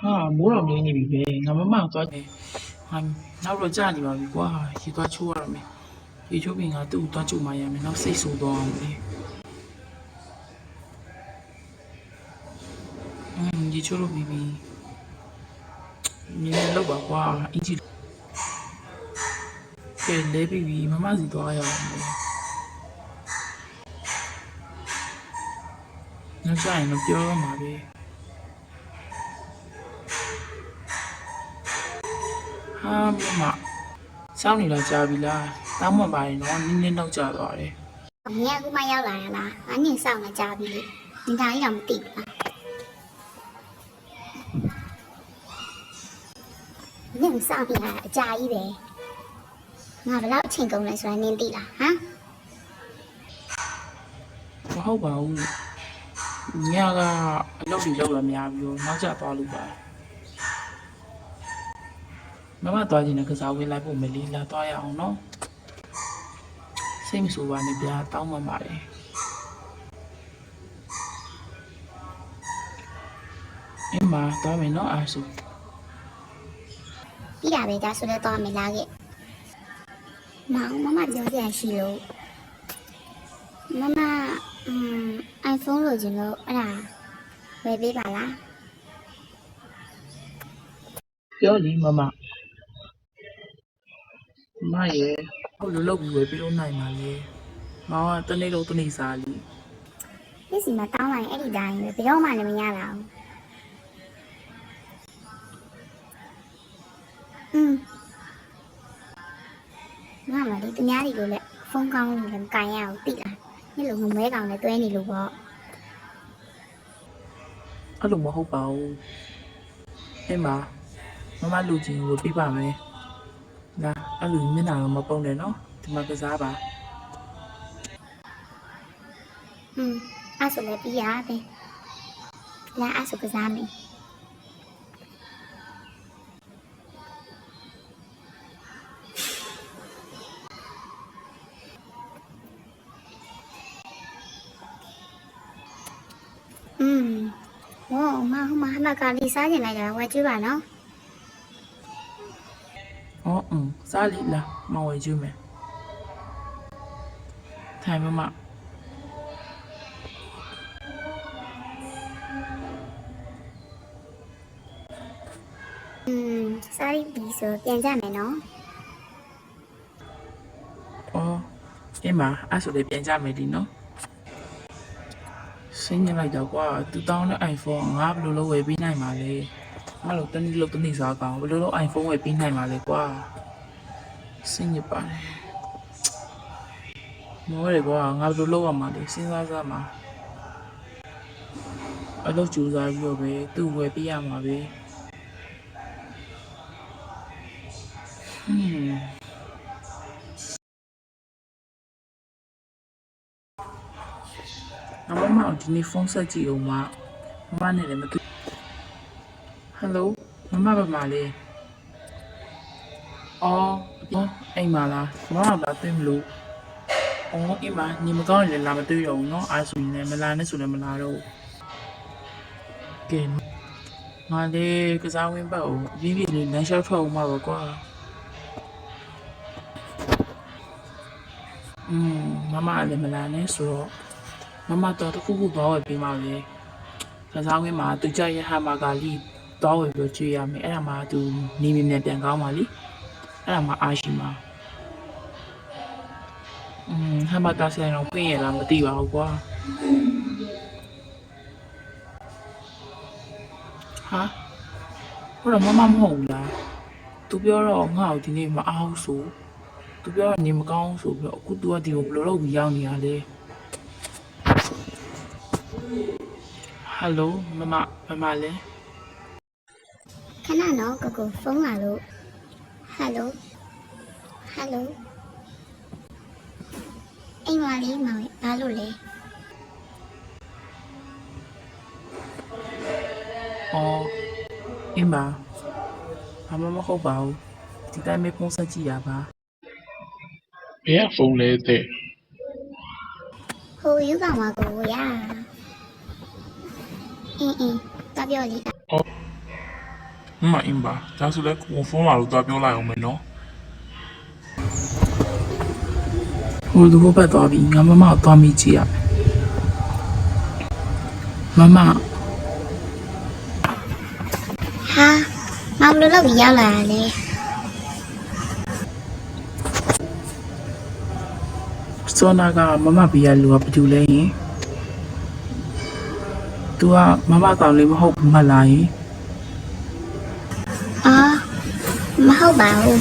ဟာမိုးတော်ငိမ့်နေပြီပဲငါမမသွားတယ်ဟာနောက်တော့ကြာနေပါပြီကွာရေသွားချိုးရတော့မယ်ရေချိုးပြီးငါသူ့ကိုသွားချိုးမှရမယ်နောက်စိတ်ဆူသွားအောင်လေအင်းရေချိုးလို့ပြီးပြီမြင်လို့ပါကွာအင်ကြီးကဲလဲပြီးပြီမမစီသွားရအောင် လေနောက်ကျရင်တော့ပြောရမှာပဲဟာမမစောင်းနေတော့ကြာပြီလားတောင်းမှန်ပါတယ်နော်နင်းနင်းတော့ကြာသွားတယ်။မင်းကခုမှရောက်လာရလား။ငါညင်စောင့်နေကြပြီလေ။ဒီတိုင်းတော့မသိဘူးလား။ညင်စောင့်ပြတာအကြာကြီးပဲ။ငါဘယ်လောက်အချိန်ကုန်လဲဆိုတာနင်းသိလားဟမ်မဟုတ်ပါဘူး ညကအလုပ်တွေလုပ်လာများပြီးတော့နောက်ကျသွားလို့ပါမမသွားခြင်းနဲ့ကစားဝေးလိုက်ဖို့မလီလာသွားရအောင်နော်စိတ်မဆိုးပါနဲ့ဗျာတောင်းမှန်ပါတယ်အင်းမသွားမယ်နော်အားစု။ပြီးတာပဲဒါဆိုလည်းတော့မယ်လားခဲ့။မောင်မမပြောပြရှိလို့မမအမ် iPhone လိုချင်လို့အဲ့ဒါဝယ်ပေးပါလားပြောလीမမမရဲ့ဟုတ်လို့လုပ်ပြီးဝယ်ပြီးတော့နိုင်ပါလေမောင်ကတနေ့လုံးတနေ့စားလी။ဒီစီမှာတောင်းလိုက်ရင်အဲ့ဒီတိုင်းပဲဘယ်တော့မှလည်းမရတာဘူး။อืมငါမလေးသူများတွေကိုလည်းဖုန်းကောင်းလို့လည်းမကန်ရအောင်သိလား။ ညလိုငမဲကောင်လည်းတွဲနေလို့ပေါ့အဲ့လိုမဟုတ်ပါဘူးအင်းမမမလူချင်းကိုပြပါမယ်လာအဲ့လိုမျက်နှာတော့မပုံနဲ့နော်ဒီမှာကစားပါ။อืม ကလေးစားကျင်လိုက်တာဝယ်ကြည့်ပါနော်ဟောအင်းစားလိလာမဝယ်ကျွမယ်ထိုင်မမอืมစားရီပြီဆိုပြန်ကြမယ်နော်အော်အင်းမအဲ့ဆိုလည်းပြန်ကြမယ်ဒီနော် စင်းနေလိုက်တော့ကွာ2000နဲ့ iPhone ငါဘယ်လိုလုပ်ဝယ်ပေးနိုင်မှာလဲငါလို့တနေ့လို့တနေ့စားကောင်ဘယ်လိုလုပ် iPhone ဝယ်ပေးနိုင်မှာလဲကွာစင်းနေပါတယ်မောရကွာငါဘယ်လိုလုပ်ရမှာလဲစဉ်းစားစားမှာအလုပ်ကြိုးစားပြီးတော့ပဲသူ့ဝယ်ပေးရမှာပဲဟွ န်းအမမဒီနေ့ဖုန်းဆက်ကြည့်အောင်မမမနဲ့လည်းမတွေ့ဟယ်လိုမမဘာမလဲအော်အော်အိမ်မလားမမလာသိမလို့အော်အိမ်မညီမကောင်းရင်လည်းလာမတွေ့ရဘူးเนาะအားဆိုရင်လည်းမလာနဲ့ဆိုလည်းမလာတော့ဘူးကဲငါလေးကစားဝင်းပတ်အောင်ရင်းပြင်းလေးလမ်းလျှောက်ထွက်အောင်မှာပါကွာอืมမမလည်းမလာနဲ့ဆိုတော့ မမတော့တစ်ခုခုသွားဝယ်ပေးမှလေကစားဝင်းမှာသူကြရဲ့ဟာမာကလေးသွားဝယ်ပြီးကြွေးရမယ်အဲ့ဒါမှသူနေမြင်မြန်ပြန်ကောင်းပါလိအဲ့ဒါမှအားရှိမှာอืมဟာမာကဆိုင်တော့ပြင်ရလားမသိပါဘူးကွာဟာဟိုတော့မမမဟုတ်ဘူးလားသူပြောတော့ငါ့ကိုဒီနေ့မအောင်ဆိုသူပြောတော့နေမကောင်းဆိုပြီးတော့အခု तू ကဒီကိုဘယ်လိုလုပ်ပြီးရောက်နေရလဲ ဟယ်လိုမမမမလဲခဏနော်ကိုကိုဖုန်းလာလို့ဟယ်လိုဟယ်လိုအိမ်မလေးမောင်ဘာလို့လဲအော်အင်းပါဘာမှမဟုတ်ပါဘူးဒီတိုင်းပဲဖုန်းဆက်ကြည့်ရပါဘယ်ကဖုန်းလဲတဲ့ဟိုယူကောင်မကိုရ အင်းအင်းတာပြောလေမမအင်းပါဒါဆိုလဲကိုဖုန်းလာလို့သွားပြောလိုက်အောင်မယ်နော်ဟိုလူဘက်သွားပြီးငါမမကိုသွားမိကြည့်ရမယ်မမဟာမောင်ဘလို့လောက်ပြီးရောက်လာတာလဲစောနာကမမဘီရလူကဘာတူလဲယင် သူကမမကောင်လေးမဟုတ်ဘူးမလားယင်အော်မဟုတ်ပါဘူး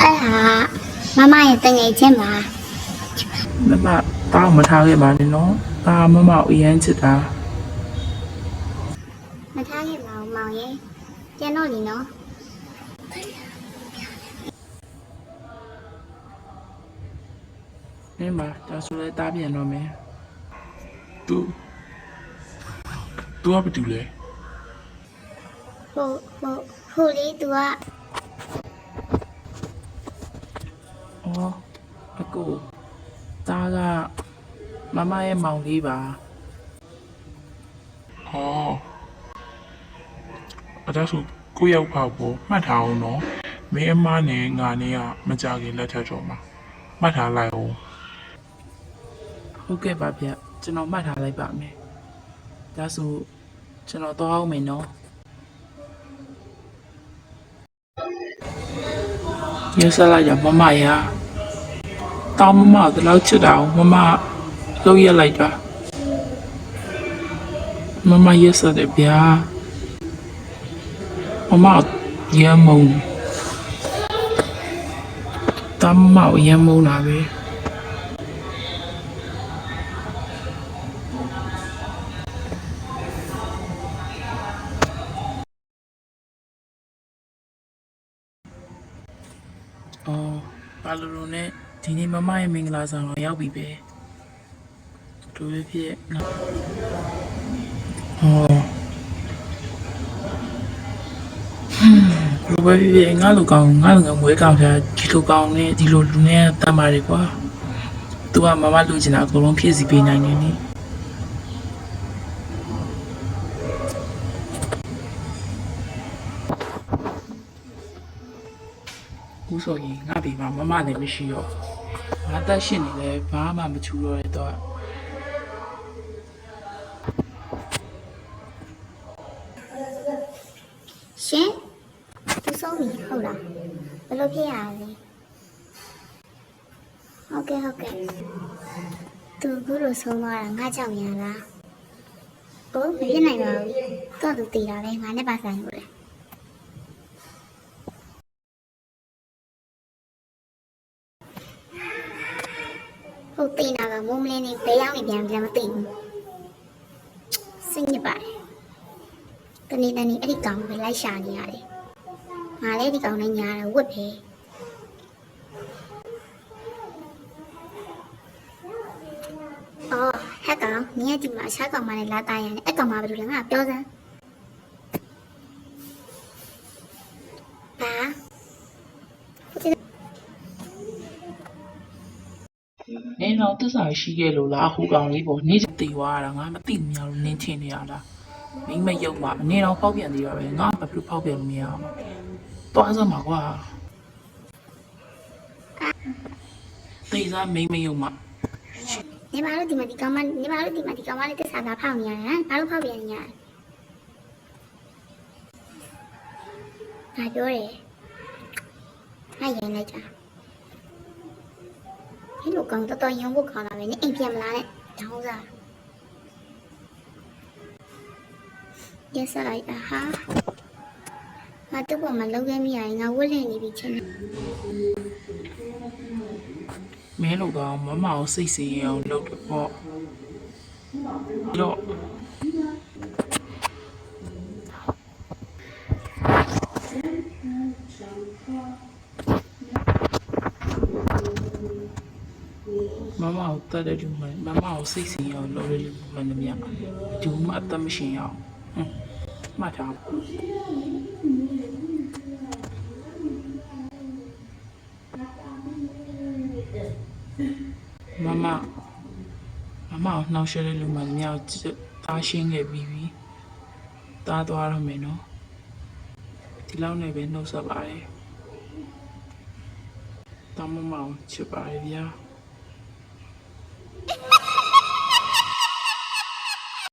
အဲ့ဟာမမရဲ့တငယ်ချင်းပါမမတောင်းမထားခဲ့ပါနဲ့နော်ဒါမမကိုအရန်ချစ်တာမထားခဲ့ပါဘူးမောင်ရဲ့ပြန်တော့လीနော်မင်းမဒါဆိုလဲတားပြန်တော့မယ်2 तू ကဘာတူလဲဟိုဟိုဟိုလေး तू ကအော်အကိုသားကမမရဲ့မောင်လေးပါအော်အဒါဆိုကိုရောက်ပါဖို့မှတ်ထားအောင်နော်မင်းအမနဲ့ငါနဲ့ကမကြခင်လက်ထပ်တော်မှာမှတ်ထားလိုက်အောင်ဟုတ်ကဲ့ပါဗျကျွန်တော်မှတ်ထားလိုက်ပါမယ်ဒါဆို ကျွန်တော်သွားအောင်မယ်နော်ရစလာရမမရတောင်းမမတလောက်ချစ်တာအောင်မမလောက်ရလိုက်တာမမရစတယ်ဗျာမမရမုံတောင်းမမရမုံလာပဲ။ အော်ပါလိုလိုနဲ့ဒီနေ့မမရဲ့မင်္ဂလာဆောင်တော့ရောက်ပြီပဲ။တို့ပဲဖြစ်နော်။အော်ဟွန်းဘယ်ပဲဖြစ်ဖြစ်ငါလူကောင်ငါလူငယ်မွေးကောင်ထားဒီလိုကောင်နဲ့ဒီလိုလူနဲ့တတ်ပါတယ်ကွာ။ तू ကမမလူချင်တာအကုန်လုံးဖြည့်စီပေးနိုင်တယ်နိ။ ဆိုရင်ငါဒီမှာမမလည်းမရှိတော့ငါတက်ရှင်နေလဲဘာမှမချူတော့တဲ့တော့ရှင် तू ဆုံးပြီဟုတ်လားဘယ်လိုဖြစ်ရလဲဟုတ်ကဲ့ဟုတ်ကဲ့ तू ခုလိုဆုံးသွားတာငါကြောင့်များလားဘို့မဖြစ်နိုင်ပါဘူးတော့သူတည်တာပဲငါနဲ့ပါဆိုင်လို့လေဟုတ်တင်တာကမိုးမလင်းနေဘယ်ရောက်နေ ပြန်ပြန်မသိဘူးစိတ်ညစ်ပါတယ်တနေ့တနေ့အဲ့ဒီကောင်ပဲလိုက်ရှာနေရတယ်ငါလည်းဒီကောင်နဲ့ညားတယ်ဝတ်ပဲအော်ဟက်ကောင်နင်ကဒီမှာရှားကောင်မနဲ့လာတာရတယ်အဲ့ကောင်မဘာလို့လဲငါပြောစမ်း နင်းတော့တစ္ဆာရှိခဲ့လို့လားဟိုကောင်လေးပေါ့နေချတေသွားတာငါမသိမြင်လို့နင်းချင်နေရတာမိမယုံပါနင်းတော့ဖောက်ပြန်သေးရပဲငါဘာဖြစ်ဖောက်ပြန်လို့မရအောင်သွားစမ်းပါကွာတေးစားမိမယုံမှာနေပါလို့ဒီမှာဒီကောင်မနေပါလို့ဒီမှာဒီကောင်မလေးတစ္ဆာသာဖောက်နေရတယ်ဟမ်ဘာလို့ဖောက်ပြန်နေရလဲငါပြောတယ်ငါရင်လိုက်တာ ဒီလိုကောင်တော်တော်ရုံဖို့ခေါ်လာပဲနေအိမ်ပြန်မလာနဲ့တောင်းစားရက်စလိုက်တာဟာငါတို့ဘမှာလောက်ခဲ့မိရရင်ငါဝတ်လည်နေပြီချင်းမင်းတို့ကောင်မမကိုစိတ်ဆင်းရအောင်လုပ်တော့ပေါ့တော့ မမကိုတတ်တဲ့လူမှမမကိုစိတ်ဆင်းရအောင်လုပ်ရလို့မှန်တယ်မြတ်ဒီမှအသက်မရှင်ရအောင်ဟွန်းမှတ်ထားပါမမမမမအောင်နှောက်ရှက်တဲ့လူမှမြောက်သားရှင်းခဲ့ပြီးပြီသားသွားရမယ်နော်ဒီလောက်နဲ့ပဲနှုတ်ဆက်ပါတယ်တမမအောင်ချစ်ပါတယ်ဗျာ